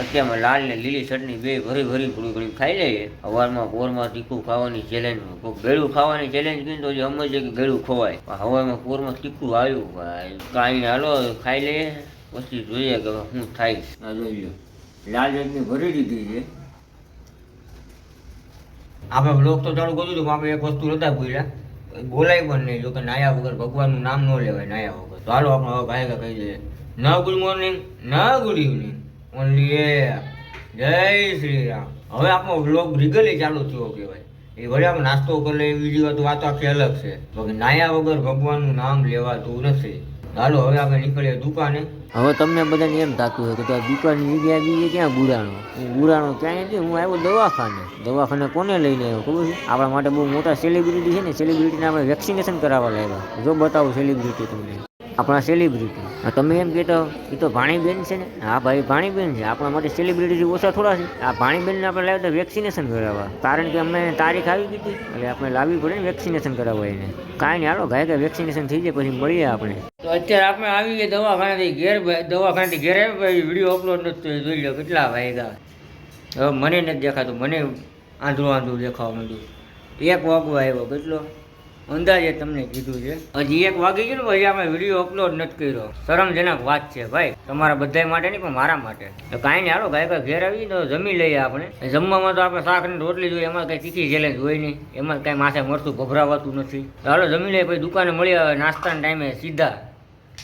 અત્યારમાં લાલ ને લીલી ચટણી બે ભરી ભરી થોડી ઘણી ખાઈ લઈએ. સવારમાં પોરમાં તીખું ખાવાની ચેલેન્જ ગળું ખાવાની ચેલેન્જ કરી તો જે સમજે કે ગળું ખવાય. પણ હવામાં પોરમાં તીખું આવ્યું. ભાઈ કાંઈ હાલો ખાઈ લઈએ. પછી જોઈએ કે શું થાય આ જોઈ લો લાલ ચટણી ભરી દીધી છે. આપણે બ્લોગ તો ચાલુ કર્યું હતું આપણે એક વસ્તુ નતા ભૂલ્યા. બોલાય પણ નહીં. જો કે નાયા વગર ભગવાનનું નામ ન લેવાય નાયા વગર. ચાલો આપણે હવે ભાઈ કહી દઈએ. ન ગુડ મોર્નિંગ ન ગુડ ઇવનિંગ ઓનલી જય શ્રી રામ હવે આપણો બ્લોગ રીગલી ચાલુ થયો કહેવાય. એ વળી આમ નાસ્તો કરી વીડિયો તો વાત આખી અલગ છે. તો નાયા વગર ભગવાનનું નામ લેવાતું નથી. હાલો, હવે આપણે નીકળીએ દુકાને. હવે તમને બધાને એમ થતું હોય કે દુકાનની જગ્યાએ બીજે ક્યાં ગુરાણો હું ગુડાણો ક્યાંય નથી હું આવ્યો દવાખાને. દવાખાને કોને લઈને આવ્યો ખબર છે? આપણા માટે બહુ મોટા સેલિબ્રિટી છે ને સેલિબ્રિટીને આપણે વેક્સિનેશન કરાવવા લાગ્યા. જો બતાવું સેલિબ્રિટી તમને. આપણા સેલિબ્રિટી તમે એમ કહેતો એ તો ભાણીબેન છે ને. હા, ભાઈ, ભાણીબેન છે. આપણા માટે સેલિબ્રિટી ઓછા થોડા છે. આ ભાણીબેનને આપણે લાવ્યા હતા વેક્સિનેશન કરાવવા. કારણ કે અમને તારીખ આવી ગઈ એટલે આપણે લાવવી પડે ને વેક્સિનેશન કરાવવા એને. કાંઈ નહીં, હાલો, ગાય કે વેક્સિનેશન થઈ જાય, પછી મળીએ આપણે. તો અત્યારે આપણે આવી ગયા દવાખાનાથી ઘેર દવાખાનાથી ઘેર વીડિયો અપલોડ નથી જોઈ લો કેટલા વાગ્યા હવે મને નથી દેખાતું, મને આંધળું આંધળું દેખાવા માંડ્યું. એક વાગવા આવ્યો, કેટલો? અંદાજે તમને કીધું છે. હજી એક વાગી ગયું ને અમે વીડિયો અપલોડ નથી કર્યો. શરમજનક વાત છે ભાઈ. તમારા બધા માટે નહીં પણ મારા માટે. કાંઈ નહીં, હાલો ગાય ઘેર આવી તો જમી લઈએ આપણે. જમવામાં તો આપણે શાક ને રોટલી જોઈએ, એમાં કંઈ તીખી ચેલેન્જ હોય નહીં. એમાં કાંઈ માથે મરતું ગભરાવાતું નથી. તો હાલો, જમી લઈએ, પછી દુકાને મળી આવે નાસ્તાના ટાઈમે સીધા.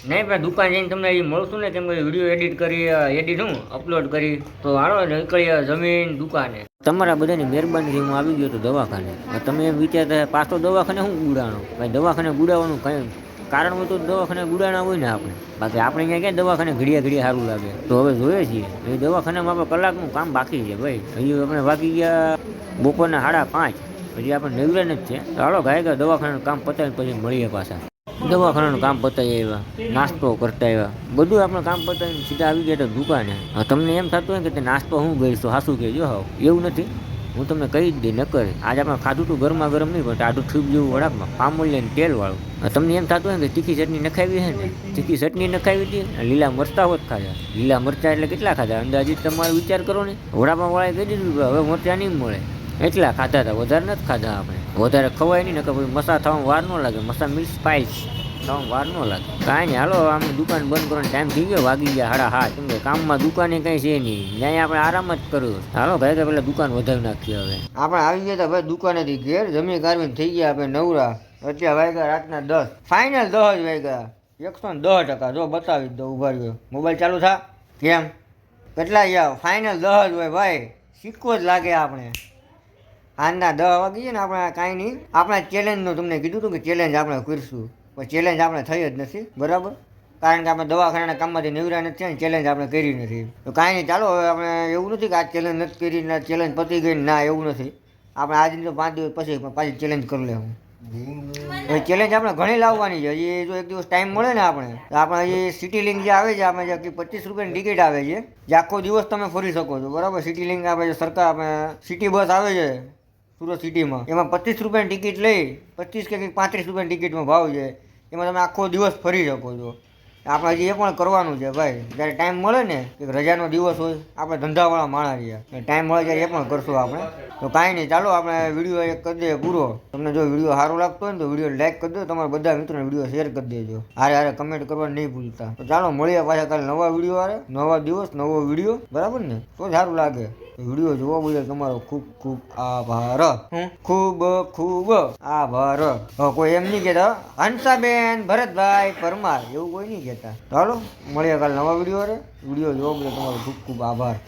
નહીં, પણ દુકાન જઈને તમને એ મળશું ને, કેમ કે વીડિયો એડિટ કરી એડિટ હું અપલોડ કરી. તો હાલો, નીકળીએ જમીન દુકાને. તમારા બધાની મહેરબાનીથી હું આવી ગયો તો દવાખાને. તમે એમ વિચારતા પાછો દવાખાને શું ગુડાણો ભાઈ દવાખાને ગુડાવવાનું કંઈ કારણ હોય તો દવાખાને ગુડાણા હોય ને આપણે? બાકી આપણે અહીંયા ક્યાં દવાખાને ઘડિયા ઘડિયા સારું લાગે? તો હવે જોઈએ છીએ. એ દવાખાનામાં આપણે કલાકનું કામ બાકી છે ભાઈ. હજી આપણે બાકી ગયા બપોરના સાડા પાંચ. હજી આપણે નવરા જ છે. ગાય ગયા દવાખાનાનું કામ પતાવીને પછી મળીએ પાછા. દવાખાનાનું કામ પતાવી આવ્યા, નાસ્તો કરતા આવ્યા. બધું આપણે કામ પતાવીને સીધા આવી ગયા હતા દુકાને. તમને એમ થતું હોય કે તે નાસ્તો હું ગઈશું હાસું કહેજો, હાવ. એવું નથી. હું તમને કહી જ દઈ ન કરે આજે આપણે ખાધું તું ગરમા ગરમ નહીં, પણ ટાઢું થયું જેવું વડાપમાં પામોલિયા ને તેલવાળું. તમને એમ થતું હોય કે તીખી ચટણી નખાવી છે ને, તીખી ચટણી નખાવી હતી લીલા મરચા હોત ખાધા. લીલા મરચા એટલે કેટલા ખાધા? અંદાજિત તમારો વિચાર કરો ને. વડાપાવ વાળાએ કહી દીધું હવે મરચા નહીં મળે. એટલા ખાધા હતા, વધારે નથી ખાધા આપણે. વધારે ખવાય નહીં કે પછી મસા થવામાં વાર ન લાગે. મસા મિલ્ક સ્પાઇસ થવામાં વાર ન લાગે. કાંઈ નહીં, હાલો, આમ દુકાન બંધ કરવાનો ટાઈમ થઈ ગયો, વાગી ગયા, હાડા, હા, કેમ કે કામમાં દુકાને કંઈ છે નહીં. ત્યાં આપણે આરામ જ કર્યો. હાલો ભાઈ કે પેલા દુકાન વધાવી નાખીએ હવે. આપણે આવી ગયા હતા ભાઈ દુકાનેથી ઘેર જમી કાઢીને થઈ ગયા આપણે નવરા. અત્યારે વાગ્યા રાતના દસ. ફાઇનલ દસ જ વાગ્યા. એકસો ને દસ ટકા, જો બતાવી દો ઊભા રહ્યો. મોબાઈલ ચાલુ થા? કેમ? કેટલા યાર ફાઇનલ દસ જ હોય, ભાઈ. સિક્કો જ લાગે આપણે. આજના દસ વાગી છે ને આપણે કાંઈ નહીં. આપણે ચેલેન્જનું તમને કીધું હતું કે ચેલેન્જ આપણે કરીશું. પણ ચેલેન્જ આપણે થઈ જ નથી. બરાબર? કારણ કે આપણે દવાખાનાના કામમાંથી નિવરા નથી થયા ચેલેન્જ આપણે કરી નથી. તો કાંઈ નહીં, ચાલો, હવે આપણે એવું નથી કે આ ચેલેન્જ નથી કરી ના ચેલેન્જ પતી ગઈ ના એવું નથી. આપણે આજની તો પાંચ દિવસ પછી પાછી ચેલેન્જ કરી લેવું. ચેલેન્જ આપણે ઘણી લાવવાની છે. હજી જો એક દિવસ ટાઈમ મળે ને આપણે, તો આપણે હજી સિટી લિંક જે આવે છે, આપણે જે પચીસ રૂપિયાની ટિકિટ આવે છે, જે આખો દિવસ તમે ફરી શકો છો. બરાબર? સિટી લિંક આપણે સરકાર સિટી બસ આવે છે સુરત સિટીમાં. એમાં પચીસ રૂપિયાની ટિકિટ લઈ, પચીસ કે કંઈક પાંત્રીસ રૂપિયાની ટિકિટમાં ભાવ છે. એમાં તમે આખો દિવસ ફરી શકો છો. આપણે હજી એ પણ કરવાનું છે ભાઈ જ્યારે ટાઈમ મળે ને એક રજાનો દિવસ હોય આપણે ધંધાવાળા માણસ છીએ ટાઈમ મળે ત્યારે એ પણ કરશું આપણે. તો કાંઈ નહીં ચાલો આપણે વીડિયો એક કરી દઈએ પૂરો. તમને જો વીડિયો સારો લાગતો હોય ને તો વીડિયો લાઈક કરી દો. તમારા બધા મિત્રોને વીડિયો શેર કરી દેજો. હારે હારે કમેન્ટ કરવા નહીં ભૂલતા. તો ચાલો મળીએ પાછા કાલે નવા વીડિયો આવે નવા દિવસ નવો વીડિયો. બરાબર ને? તો સારું લાગે. વીડિયો જોવા બદલ તમારો ખૂબ ખૂબ આભાર. ખૂબ ખૂબ આભાર. કોઈ એમ નહીં કહેતા હંસાબેન ભરતભાઈ પરમાર. એવું કોઈ નહીં કહેતા. ચાલો મળીએ કાલે નવા વીડિયો રે વીડિયો જોવા બદલ તમારો ખૂબ ખૂબ આભાર.